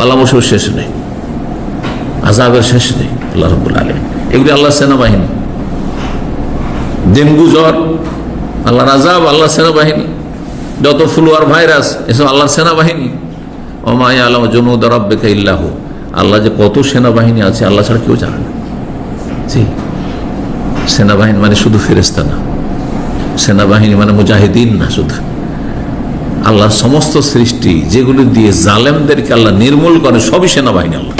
বালামসের শেষ নেই। আজাবের শেষ নেই, আল্লাহ রব্বুল আলম এগুলি আল্লাহ সেনাবাহিনী। ডেঙ্গু জ্বর আল্লাহ আজাব আল্লাহ সেনাবাহিনী। যত ফ্লুয়ার ভাইরাস, এসব আল্লাহ সেনাবাহিনী। ওমাই আলম জনুদ ইল্লাহ আল্লাহ যে কত সেনাবাহিনী আছে, আল্লাহ ছাড়া কেউ জানে না। জি সেনাবাহিনী মানে শুধু ফেরেস্তা না। সেনাবাহিনী মানে মুজাহিদিন না শুধু। আল্লাহর সমস্ত সৃষ্টি যেগুলো দিয়ে জালেমদেরকে আল্লাহ নির্মূল করে, সবই সেনাবাহিনী আল্লাহ।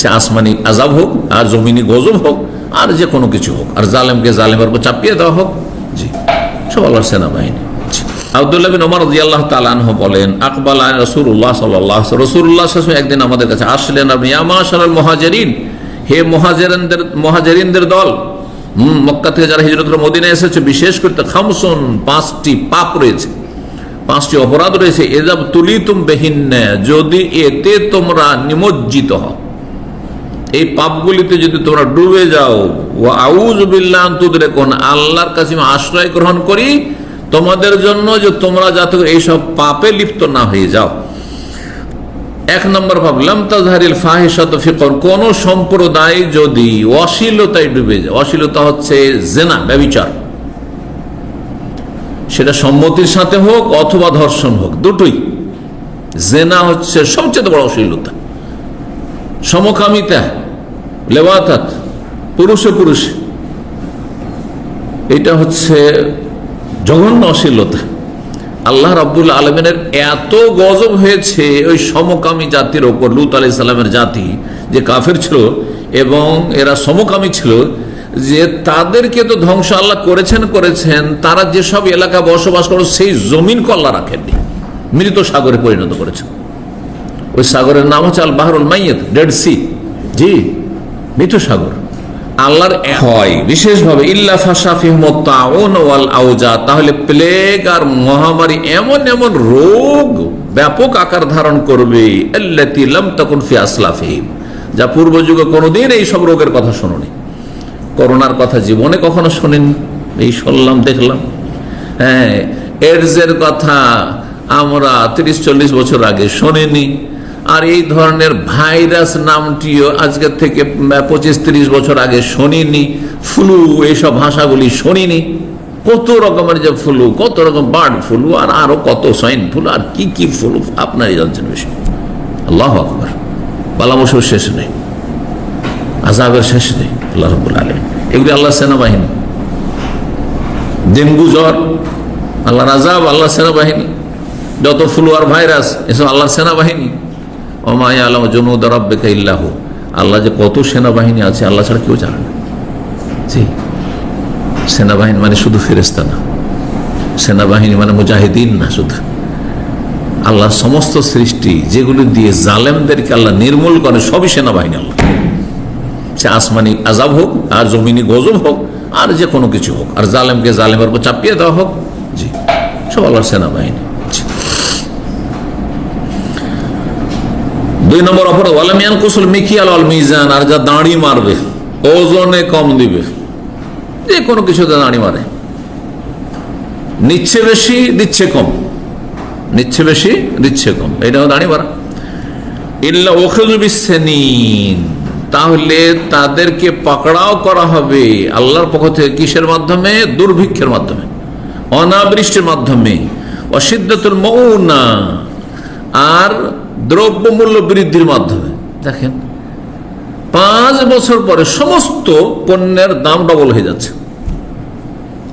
সে আসমানি আজাব হোক, আর জমিনি গজব হোক, আর যে কোনো কিছু হোক। আর জালেমকে জালেমের উপর চাপিয়ে দেওয়া হোক, জি, সব আল্লাহর সেনাবাহিনী। আনহু বলেন আলাইহি রাসূলুল্লাহ একদিন আমাদের কাছে আসলেন মুহাজিরিন, হে মুহাজিরিনদের দল মক্কা থেকে যারা এসেছে, বিশেষ করে খামসুন পাঁচটি পাপ রয়েছে। পাঁচটি অপরাধ রয়েছে। এজাব তুলিতুম বেহিন্নে, যদি এতে তোমরা নিমজ্জিত হও। এই পাপগুলিতে যদি তোমরা ডুবে যাও ও কোন আল্লাহর কাছে আশ্রয় গ্রহণ করি, তোমাদের জন্য যে তোমরা যাতে এইসব পাপে লিপ্ত না হয়ে যাও। এক নম্বর ভাবলাম তাজহারিল ফাহিসাত ফিকর, কোন সম্প্রদায় যদি অশ্লীলতায় ডুবে যায়, অশ্লীলতা হচ্ছে জেনা ব্যবিচার সেটা সম্মতির সাথে হোক অথবা ধর্ষণ হোক, দুটোই। জেনা হচ্ছে সবচেয়ে বড় অশ্লীলতা। সমকামিতা লেওয়াতাত পুরুষে পুরুষে। এটা হচ্ছে জঘন্য অশ্লীলতা। আল্লাহ রাব্বুল আলমিনের এত গজব হয়েছে ওই সমকামী জাতির ওপর, লুত আলি সাল্লামের জাতি যে কাফের ছিল এবং এরা সমকামী ছিল যে তাদেরকে তো ধ্বংস আল্লাহ করেছেন করেছেন, তারা যেসব এলাকা বসবাস করে, সেই জমিন কল্লা রাখেননি। মৃত সাগরে পরিণত করেছেন। ওই সাগরের নাম হচ্ছে আল বাহরুল মাইয়ত ডেড সি জি, মৃত সাগর। আল্লাহর হয়, বিশেষভাবে, ইল্লা আউজা তাহলে প্লেগ আর মহামারী এমন এমন রোগ ব্যাপক আকার ধারণ করবে যা পূর্ব যুগে কোনোদিন এই সব রোগের কথা শোনি করোনার কথা জীবনে কখনো শোনেন। এই শুনলাম, দেখলাম। হ্যাঁ এডসের কথা আমরা তিরিশ, চল্লিশ বছর আগে শোনেনি। আর এই ধরনের ভাইরাস নামটিও আজকের থেকে পঁচিশ, তিরিশ বছর আগে শুনিনি। ফ্লু, এইসব ভাষাগুলি শুনিনি। কত রকমের যে ফ্লু, কত রকম বার্ড ফ্লু, আর আরও কত সাইন ফ্লু, আর কি কি ফ্লু, আপনারই জানছেন বেশি। আল্লাহ আকবর। পালামসের শেষ নেই। আজাবের শেষ নেই, আল্লাহ রবুল আলম এগুলি আল্লাহ সেনাবাহিনী। ডেঙ্গু জ্বর আল্লাহ রাজাব আল্লাহ সেনাবাহিনী। যত ফ্লু আর ভাইরাস, এসব আল্লাহ সেনাবাহিনী। ওমাই আলম জনুদ রব্বেকা ইল্লাহ আল্লাহ যে কত সেনাবাহিনী আছে, আল্লাহ ছাড়া কেউ জানে না। জি। সেনাবাহিনী মানে শুধু ফেরেস্তা না। সেনাবাহিনী মানে মুজাহিদিন না শুধু। আল্লাহ সমস্ত সৃষ্টি যেগুলি দিয়ে জালেমদেরকে আল্লাহ নির্মূল করে, সবই সেনাবাহিনী আল্লাহ। সে আসমানি আজাব হোক, আর জমিনি গজব হোক, আর যে কোনো কিছু হোক। আর জালেমকে জালেমের উপর চাপিয়ে দেওয়া হোক। জি, সব আল্লাহর সেনাবাহিনী। দুই নম্বর অপরাধ ওয়ালামিয়ান কুসুল মিকিয়াল মিজান, আর যা দাঁড়ি মারবে, ওজনে কম দিবে। যে কোনো কিছুতে দাঁড়ি মারে। নিচ্ছে বেশি, দিচ্ছে কম। নিচ্ছে বেশি, দিচ্ছে কম। এটাও দাঁড়ি মারা। ইল্লা ওখেজুবিসেনিন তাহলে তাদেরকে পাকড়াও করা হবে আল্লাহর পক্ষ থেকে কিসের মাধ্যমে? দুর্ভিক্ষের মাধ্যমে, অনাবৃষ্টির মাধ্যমে। অসিদ্ধতুল মৌনা আর দ্রব্যমূল্য বৃদ্ধির মাধ্যমে। দেখেন, পাঁচ বছর পরে সমস্ত পণ্যের দাম ডবল হয়ে যাচ্ছে।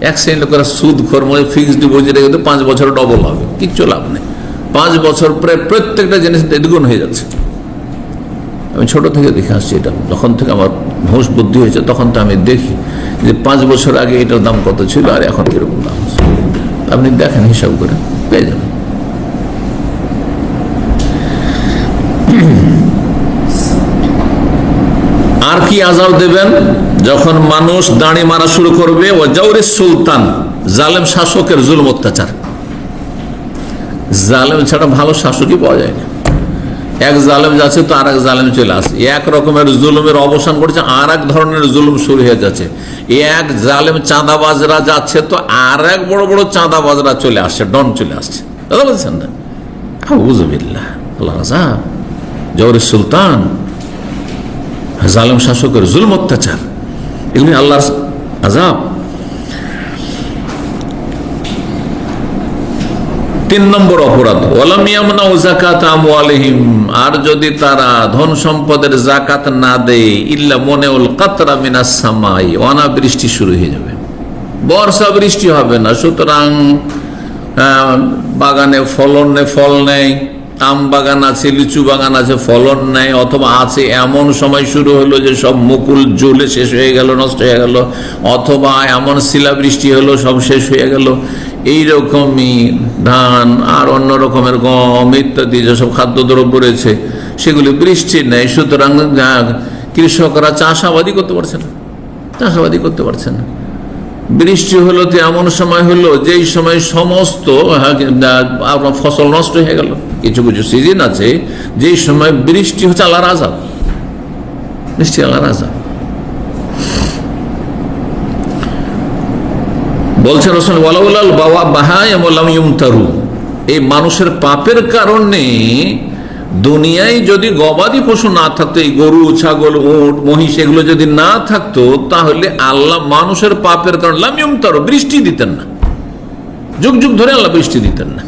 এক শ্রেণির লোকেরা সুদ, খরমে ফিক্সড ডিপোজিট কিন্তু পাঁচ বছর ডবল হবে। কিচ্ছু লাভ নেই। পাঁচ বছর পরে প্রত্যেকটা জিনিস দ্বিগুণ হয়ে যাচ্ছে। আমি ছোট থেকে দেখে আসছি এটা। যখন থেকে আমার হোশ বুদ্ধি হয়েছে, তখন তো আমি দেখি যে পাঁচ বছর আগে এটার দাম কত ছিল আর এখন কীরকম দাম আপনি দেখেন, হিসাব করে পেয়ে যাবেন। আর কি আজাব দেবেন? যখন মানুষ দাঁড়ি মারা শুরু করবে ও জৌরি সুলতান, জালেম শাসকের জুলম অত্যাচার। জালেম ছাড়া ভালো শাসকই পাওয়া যায় না। এক জালেম যাচ্ছে তো আর এক জালেম চলে আসে। এক রকমের জুলুমের অবসান করছে আর এক ধরনের জুলুম শুরু হয়ে যাচ্ছে। এক জালেম চাঁদাবাজরা যাচ্ছে তো আর এক বড় বড় চাঁদাবাজরা চলে আসছে, ডন চলে আসছে। দাদা বলছেন না? বুঝবিল্লা আল্লাহ সুলতান, জালেম শাসকের জুলম অত্যাচার। এগুলি আল্লাহর আজাব তিন নম্বর অপরাধ। ওলামিয়ামনা আলিহিম আর যদি তারা ধন সম্পদের জাকাত না দেয়, ইল্লা মনে উল কাতরা মিনাস সামাই, অনাবৃষ্টি শুরু হয়ে যাবে। বর্ষা বৃষ্টি হবে না, সুতরাং বাগানে ফলনে ফল নেই। আম বাগান আছে লিচু বাগান আছে ফলন নেই অথবা আছে এমন সময় শুরু হলো যে সব মুকুল জ্বলে শেষ হয়ে গেল নষ্ট হয়ে গেল অথবা এমন শিলাবৃষ্টি হলো সব শেষ হয়ে গেল। এইরকমই ধান আর অন্য রকমের গম ইত্যাদি যেসব খাদ্যদ্রব্য রয়েছে সেগুলি বৃষ্টি নেই সুতরাং কৃষকরা চাষাবাদই করতে পারছে না চাষাবাদই করতে পারছে না। বৃষ্টি হলো তো এমন সময় হলো যেই সময় সমস্ত হ্যাঁ, ফসল নষ্ট হয়ে গেল। কিছু কিছু সিজন আছে, যেই সময় বৃষ্টি হচ্ছে আল্লাহর আজাব বৃষ্টি আল্লাহর আজাব বলছে রসুল, ওয়ালাউলাল বাবা বাহায় মোলাম ইউমতারু। এই মানুষের পাপের কারণে দুনিয়ায় যদি গবাদি পশু না থাকতো, এই গরু, ছাগল, উট, মহিষ, এগুলো যদি না থাকতো, তাহলে আল্লাহ মানুষের পাপের কারণে লাম ইউমতারু, বৃষ্টি দিতেন না। যুগ যুগ ধরে আল্লাহ বৃষ্টি দিতেন না।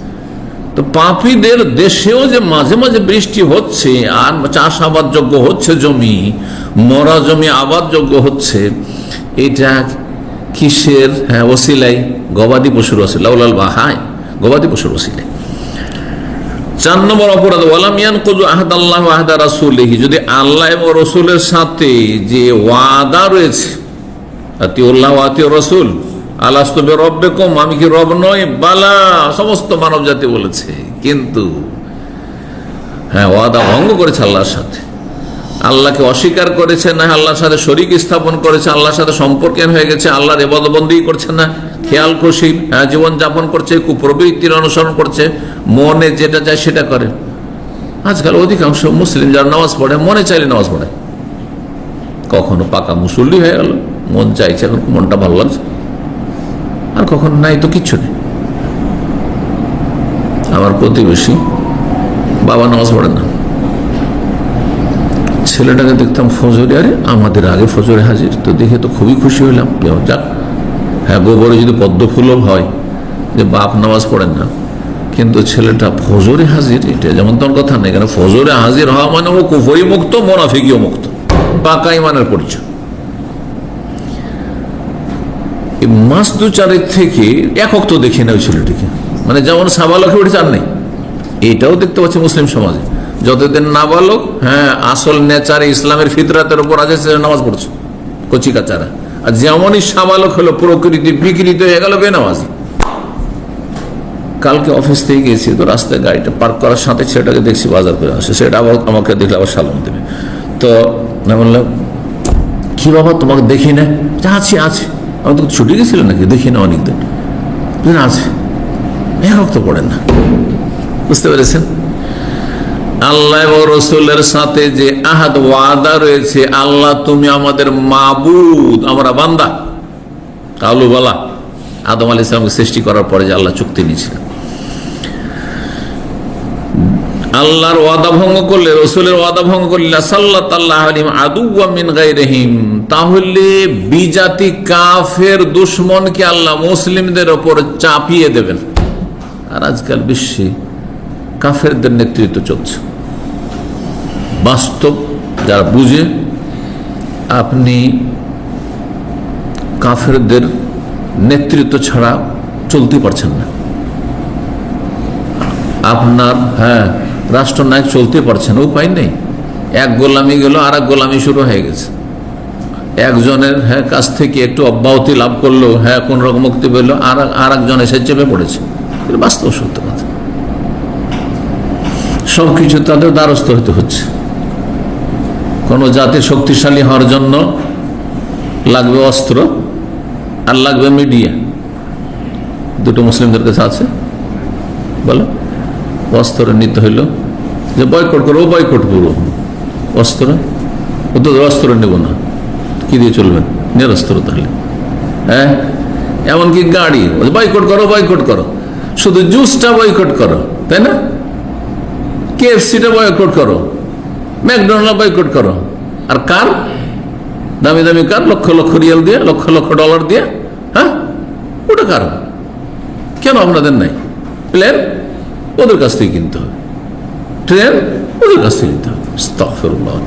তো পাপীদের দেশেও যে মাঝে মাঝে বৃষ্টি হচ্ছে আর চাষাবাদ যোগ্য হচ্ছে জমি, মরা জমি আবাদ যোগ্য হচ্ছে, এটা কিসের? হ্যাঁ ওসিলাই, গবাদি পশুর ওসিলা উলাল বা হায় গবাদি পশুর ওসিলাই। চার নম্বর অপরাধ ওয়ালামিয়ান কুজু আহাদ আল্লাহ আহাদা রাসুলহি, যদি আল্লাহ এবং রসুলের সাথে যে ওয়াদা রয়েছে, আতিউল্লাহ আতিউ রসুল আলাস্তবে রব্বে কম আমি কি রব নই? বালা সমস্ত মানব জাতি বলেছে। কিন্তু হ্যাঁ ওয়াদা ভঙ্গ করেছে আল্লাহর সাথে। আল্লাহকে অস্বীকার করেছে না আল্লাহর সাথে শরিক স্থাপন করেছে আল্লাহর সাথে সম্পর্কের হয়ে গেছে আল্লাহর এবাদবন্দি করছে না খেয়াল খুশি হ্যাঁ, জীবন যাপন করছে কুপ্রবৃত্তির অনুসরণ করছে মনে যেটা চায় সেটা করে। আজকাল অধিকাংশ মুসলিম যারা নামাজ পড়ে মনে চাইলে নামাজ পড়ে। কখনো পাকা মুসল্লি হয়ে গেল মন চাইছে এখন মনটা ভালো লাগছে। আর কখন নাই তো কিচ্ছু নেই। আমার প্রতিবেশী বাবা নামাজ পড়ে না। ছেলেটাকে দেখতাম ফজরে, আরে আমাদের আগে ফজরে হাজির। তো দেখে তো খুবই খুশি হইলাম। যাক। হ্যাঁ গোবরে যদি পদ্ম ফুলও হয় যে বাপ নামাজ পড়েন না, কিন্তু ছেলেটা ফজরে হাজির, এটা যেমন তোর কথা নেই কেন ফজরে হাজির হওয়া মানে ও কুফরি মুক্ত, মোনাফিকিও মুক্ত। পাকা ইমানের পরিচয় এই মাস দু চারেক থেকে একক তো দেখি না ওই ছেলেটিকে। মানে যেমন সাবালকে উঠে চান নেই, এটাও দেখতে পাচ্ছি মুসলিম সমাজে। যতদিন নাবালক হ্যাঁ আসল নেচার ইসলামের ফিতরাতের উপর আছে, সে নামাজ পড়ছে, কচি কাচারা। আর যেমনই সাবালক হলো, প্রকৃতি বিকৃত হয়ে গেল বেনামাজি। কালকে অফিস থেকে গেছি, তো রাস্তায় গাড়িটা পার্ক করার সাথে ছেলেটাকে দেখছি বাজার করে আসে সেটা আবার আমাকে দেখলে আবার সালাম দেবে। তো আমি বললাম, কি বাবা, তোমাকে দেখি না? যে আছি, আছে। আমি তো ছুটি গেছিল নাকি? দেখি না অনেকদিন আছে। একক তো পড়েন না। বুঝতে পেরেছেন? আল্লাহ এবং রসুলের সাথে যে আহাদ ওয়াদা রয়েছে, আল্লাহ তুমি আমাদের মাবুদ, আমরা বান্দা। কালু বলা। আদম আলী ইসলামকে সৃষ্টি করার পরে যে আল্লাহ চুক্তি নিয়েছিলেন। আল্লাহর ওয়াদা ভঙ্গ করলে, রসুলের ওয়াদা ভঙ্গ করলে সাল্লাহ মিন গাইরহিম তাহলে বিজাতি কাফের দুশ্মনকে আল্লাহ মুসলিমদের ওপর চাপিয়ে দেবেন। আর আজকাল বিশ্বে কাফেরদের নেতৃত্ব চলছে। বাস্তব যারা বুঝে, আপনি কাফেরদের নেতৃত্ব ছাড়া চলতে পারছেন না। আপনার হ্যাঁ রাষ্ট্রনায়ক চলতে পারছেন উপায় নেই। এক গোলামি গেল আর এক গোলামি শুরু হয়ে গেছে। একজনের হ্যাঁ কাছ থেকে একটু অব্যাহতি লাভ করল হ্যাঁ কোন রকম মুক্তি পেল আর আর একজন এসে চেপে পড়েছে। বাস্তব সত্য কথা। সবকিছু তাদের দ্বারস্থ হতে হচ্ছে। কোন জাতি শক্তিশালী হওয়ার জন্য লাগবে অস্ত্র আর লাগবে মিডিয়া। দুটো মুসলিমদের কাছে আছে। বলো, অস্ত্র নিতে হইল। যে বয়কট করো, ও বয়কট করব অস্ত্র? ও তো অস্ত্র নেব না। কি দিয়ে চলবেন নিরস্ত্র তাহলে। হ্যাঁ? এমনকি গাড়ি। বয়কট করো বয়কট করো। শুধু জুসটা বয়কট করো, তাই না? কেএফসিটা বয়কট করো। ম্যাকডোনাল্ড বয়কট করো। আর কার? দামি দামি কার? লক্ষ লক্ষ রিয়াল দিয়ে, লক্ষ লক্ষ ডলার দিয়ে হ্যাঁ? ওটা কার? কেন আপনাদের নাই? প্লেন ওদের কাছ থেকে কিনতে হবে। ট্রেন ওদের কাছ থেকে কিনতে হবে।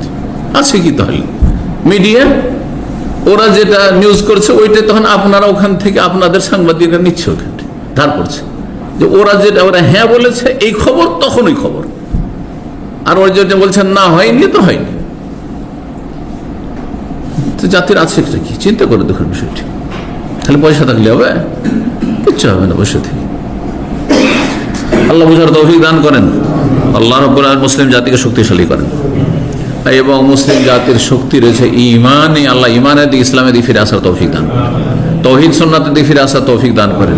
আছে কি তাহলে? মিডিয়া ওরা যেটা নিউজ করছে, ওইটা তখন আপনারা ওখান থেকে আপনাদের সাংবাদিকরা নিচ্ছে ওখান। ধার করছে। যে ওরা যেটা, ওরা হ্যাঁ বলেছে, এই খবর তখন ওই খবর। আর ওরা যেটা বলছেন না হয়নি, তো হয়নি। তো জাতির আছে এটা কি? চিন্তা করে দেখুন বিষয়টি। তাহলে পয়সা থাকলে হবে? কিচ্ছু হবে না বসে থেকে। আল্লাহ বুঝার তৌফিক দান করেন। আল্লাহ রব্বুল আলামিন মুসলিম জাতিকে শক্তিশালী করেন। এবং মুসলিম জাতির শক্তি রয়েছে ইমানে আল্লাহ ইমানের দিকে, ইসলামের দিকে ফিরে আসার তৌফিক দান তৌহিদ সন্ন্যাতের দিকে ফিরে আসার তৌফিক দান করেন।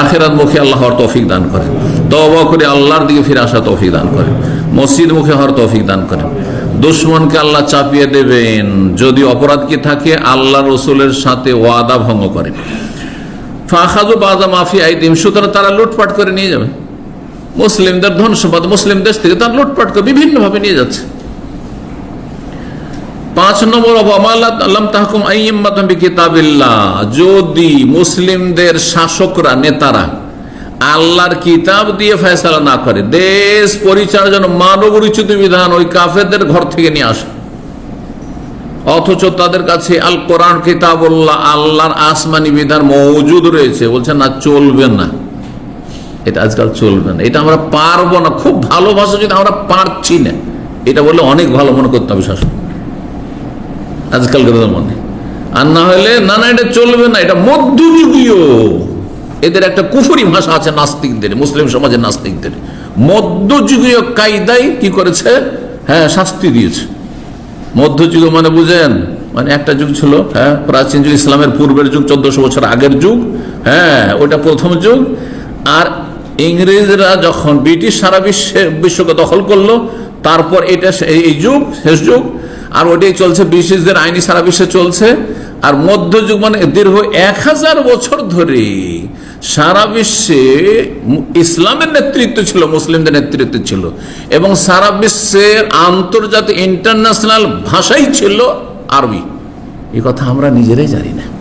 আখেরাত মুখে আল্লাহ হওয়ার তৌফিক দান করেন। তবা করে আল্লাহর দিকে ফিরে আসার তৌফিক দান করেন। মসজিদ মুখে হওয়ার তৌফিক দান করেন। দুশ্মনকে আল্লাহ চাপিয়ে দেবেন। যদি অপরাধ কি থাকে, আল্লাহ রসুলের সাথে ওয়াদা ভঙ্গ করেন। ফাখাজু বাজা মাফি আইদিম, সুতরাং তারা লুটপাট করে নিয়ে যাবে। মুসলিমদের ধন সম্পদ, মুসলিম দেশ থেকে তারা লুটপাট করে বিভিন্ন ভাবে নিয়ে যাচ্ছে। পাঁচ নম্বর যদি মুসলিমদের শাসকরা, নেতারা আল্লাহর কিতাব দিয়ে ফেসলা না করে, দেশ পরিচালনার জন্য মানব উচিত বিধান ওই কাফেরদের ঘর থেকে নিয়ে আসে। অথচ তাদের কাছে আল কোরআন কিতাবুল্লাহ, আল্লাহর আসমানি বিধান মজুদ রয়েছে। বলছেন না, চলবে না। এটা আজকাল চলবে না। এটা আমরা পারব না। খুব ভালো ভাষা যদি আমরা পারছি না, এটা বললে অনেক ভালো মনে করতে হবে শাসক। আজকালকার মনে। আর না হলে, না না, এটা চলবে না। এটা মধ্যযুগীয়। এদের একটা কুফুরি ভাষা আছে নাস্তিকদের, মুসলিম সমাজের নাস্তিকদের। মধ্যযুগীয় কায়দায় কি করেছে? হ্যাঁ শাস্তি দিয়েছে। মধ্যযুগ মানে বুঝেন মানে একটা যুগ ছিল হ্যাঁ প্রাচীন যুগ, ইসলামের পূর্বের যুগ, চোদ্দশো বছর আগের যুগ হ্যাঁ ওটা প্রথম যুগ। আর ইংরেজরা যখন ব্রিটিশ সারা বিশ্বে বিশ্বকে দখল করল, তারপর এটা এই যুগ, শেষ যুগ, আর ওটাই চলছে, ব্রিটিশদের আইনি সারা বিশ্বে চলছে। আর মধ্যযুগ মানে দীর্ঘ এক হাজার বছর ধরে সারা বিশ্বে ইসলামের নেতৃত্ব ছিল, মুসলিমদের নেতৃত্ব ছিল। এবং সারা বিশ্বের আন্তর্জাতিক ইন্টারন্যাশনাল ভাষাই ছিল আরবি। এই কথা আমরা নিজেরাই জানি না।